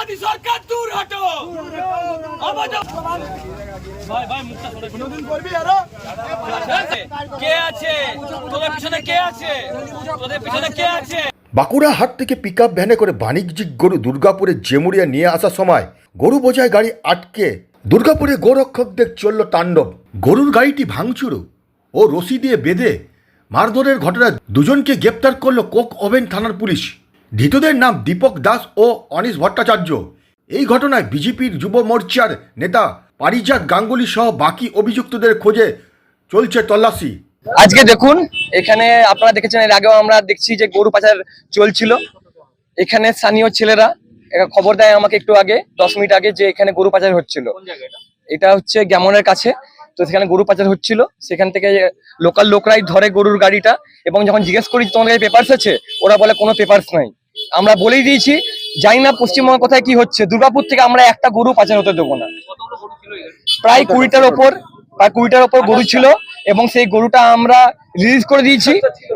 মোদি সরকার দূর হটো। বাঁকুড়া হাট থেকে পিক ভ্যানে করে বাণিজ্যিক গরু দুর্গাপুরে জেমুরিয়া নিয়ে আসার সময় গরু বোঝায় গাড়ি আটকে। দুর্গাপুরে গোরক্ষকদের চলল তাণ্ডব। গরুর গাড়িটি ভাঙচুর ও রশি দিয়ে বেঁধে মারধরের ঘটনায় দুজনকে গ্রেপ্তার করল কোক ওভেন থানার পুলিশ। ধৃতদের নাম দীপক দাস ও অনিশ ভট্টাচার্য। এই ঘটনায় বিজেপির যুব মোর্চার নেতা পারিজাত গাঙ্গুলি সহ বাকি অভিযুক্তদের খোঁজে চলছে তল্লাশি। আজকে দেখুন এখানে আপনারা দেখেছেন এর আগেও আমরা দেখছি যে গরু পাচার চলছিল। এখানে স্থানীয় ছেলেরা খবর দেয় আমাকে একটু আগে দশ মিনিট আগে যে এখানে গরু পাচার হচ্ছিল। এটা? হচ্ছে গ্যামনের কাছে। তো সেখানে গরু পাচার হচ্ছিল। সেখান থেকে লোকাল লোকরাই ধরে গরুর গাড়িটা এবং যখন জিজ্ঞেস করি তোমাদের কাছে পেপারস আছে? ওরা বলে কোনো পেপারস নাই। আমরা বলেই দিয়েছি জানি না পশ্চিমবঙ্গ কোথায় কি হচ্ছে। দুর্গাপুর থেকে আমরা একটা গরু পাচার হতে দেবো না। প্রায় কুড়িটার ওপর প্রায় কুড়িটার ওপর গরু ছিল এবং সেই গরুটা আমরা রিলিজ করে দিয়েছি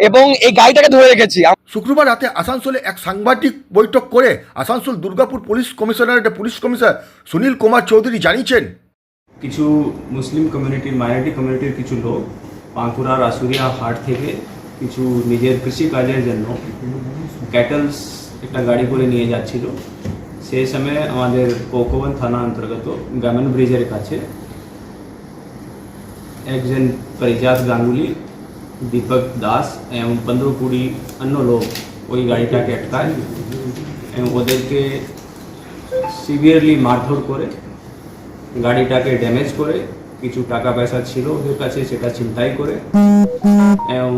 এবং এই গাড়িটাকে ধরে রেখেছি। শুক্রবার রাতে আসানসোলে এক সাংবাদিক বৈঠক করে আসানসোল দুর্গাপুর পুলিশ কমিশনারের পুলিশ কমিশনার সুনীল কুমার চৌধুরী জানিয়েছেন কিছু মুসলিম কমিউনিটির মাইনরিটি কমিউনিটির কিছু লোক বাঁকুড়ার আশুরিয়া হাট থেকে কিছু নিজের কৃষি কাজের জন্য ক্যাটেলস একটা গাড়ি করে নিয়ে যাচ্ছিল। সেই সময় আমাদের কোকোবন থানা অন্তর্গত গামন ব্রিজের কাছে একজন পরিজাত গাঙ্গুলি, দীপক দাস এবং পনেরো কুড়ি অন্য লোক ওই গাড়িটাকে আটকায় এবং ওদেরকে সিভিয়ারলি মারধর করে গাড়িটাকে ড্যামেজ করে, কিছু টাকা পয়সা ছিল ওদের কাছে, সেটা ছিনতাই করে। এবং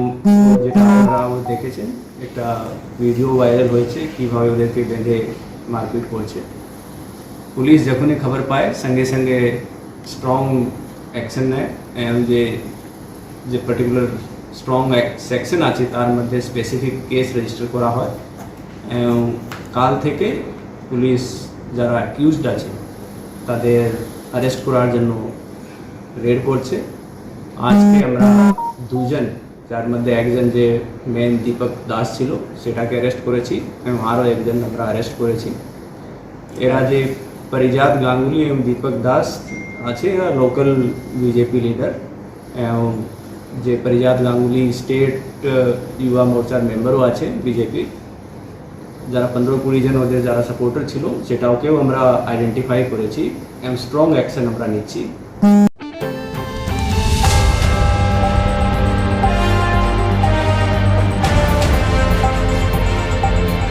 দেখেছেন একটা ভিডিও ভাইরাল হয়েছে, কীভাবে ওদেরকে বেঁধে মারপিট করছে। পুলিশ যখনই খবর পায়, সঙ্গে সঙ্গে স্ট্রং অ্যাকশন নেয় যে যে পার্টিকুলার স্ট্রং সেকশন আছে, তার মধ্যে স্পেসিফিক কেস রেজিস্টার করা হয়। এবং কাল থেকে পুলিশ যারা অ্যাকিউজড আছে, তাদের অ্যারেস্ট করার জন্য রেড করছে। আজকে আমরা দুজন যার মধ্যে একজন যে মেন দীপক দাস ছিল, সেটাকে অ্যারেস্ট করেছি এবং আরও একজন আমরা অ্যারেস্ট করেছি। এরা যে পরিজাত গাঙ্গুলি এবং দীপক দাস আছে, এরা লোকাল বিজেপি লিডার এবং যে পরিজাত গাঙ্গুলি স্টেট যুবা মোর্চার মেম্বারও আছে বিজেপি যারা পনেরো কুড়ি জন ওদের যারা সাপোর্টার ছিল, সেটাকেও আমরা আইডেন্টিফাই করেছি এবং স্ট্রং অ্যাকশন আমরা নিচ্ছি।